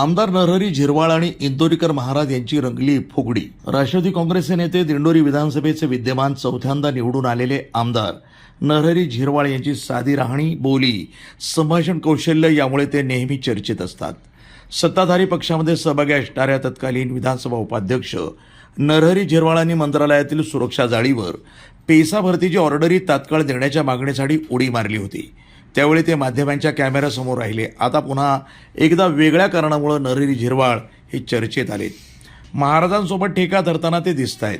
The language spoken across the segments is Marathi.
आमदार नरहरी झिरवाळ आणि इंदोरीकर महाराज यांची रंगली फुगडी. राष्ट्रवादी काँग्रेसचे नेते दिंडोरी विधानसभेचे विद्यमान चौथ्यांदा निवडून आलेले आमदार नरहरी झिरवाळ यांची साधी राहणी बोली संभाषण कौशल्य यामुळे ते नेहमी चर्चेत असतात. सत्ताधारी पक्षामध्ये सहभागी असणाऱ्या तत्कालीन विधानसभा उपाध्यक्ष नरहरी झिरवाळांनी मंत्रालयातील सुरक्षा जाळीवर पेसा भरतीची ऑर्डरी तात्काळ देण्याच्या मागणीसाठी उडी मारली होती. त्यावेळी ते माध्यमांच्या कॅमेऱ्यासमोर राहिले. आता पुन्हा एकदा वेगळ्या कारणामुळं नरहरी झिरवाळ हे चर्चेत आले. महाराजांसोबत ठेका धरताना ते दिसत आहेत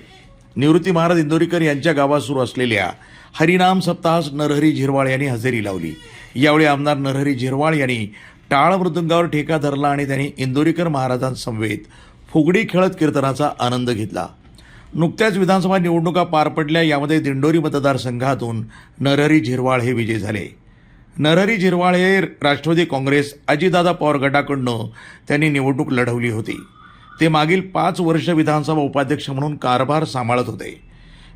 निवृत्ती महाराज इंदोरीकर यांच्या गावात सुरू असलेल्या हरिनाम सप्ताहास नरहरी झिरवाळ यांनी हजेरी लावली. यावेळी आमदार नरहरी झिरवाळ यांनी टाळ मृदुंगावर ठेका धरला आणि त्यांनी इंदोरीकर महाराजांसमवेत फुगडी खेळत कीर्तनाचा आनंद घेतला. नुकत्याच विधानसभा निवडणुका पार पडल्या यामध्ये दिंडोरी मतदारसंघातून नरहरी झिरवाळ हे विजय झाले. नरहरी झिरवाळे राष्ट्रवादी काँग्रेस अजितदादा पवार गटाकडनं त्यांनी निवडणूक लढवली होती. ते मागील पाच वर्ष विधानसभा उपाध्यक्ष म्हणून कारभार सांभाळत होते.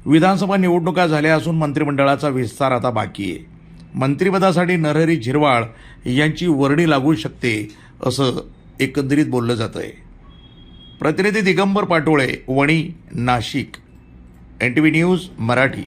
विधानसभा निवडणुका झाल्या असून मंत्रिमंडळाचा विस्तार आता बाकी आहे. मंत्रिपदासाठी नरहरी झिरवाळ यांची वर्णी लागू शकते असं एकंदरीत बोललं जातं आहे प्रतिनिधी Digambar Patole Wani Nashik. N T V news Marathi.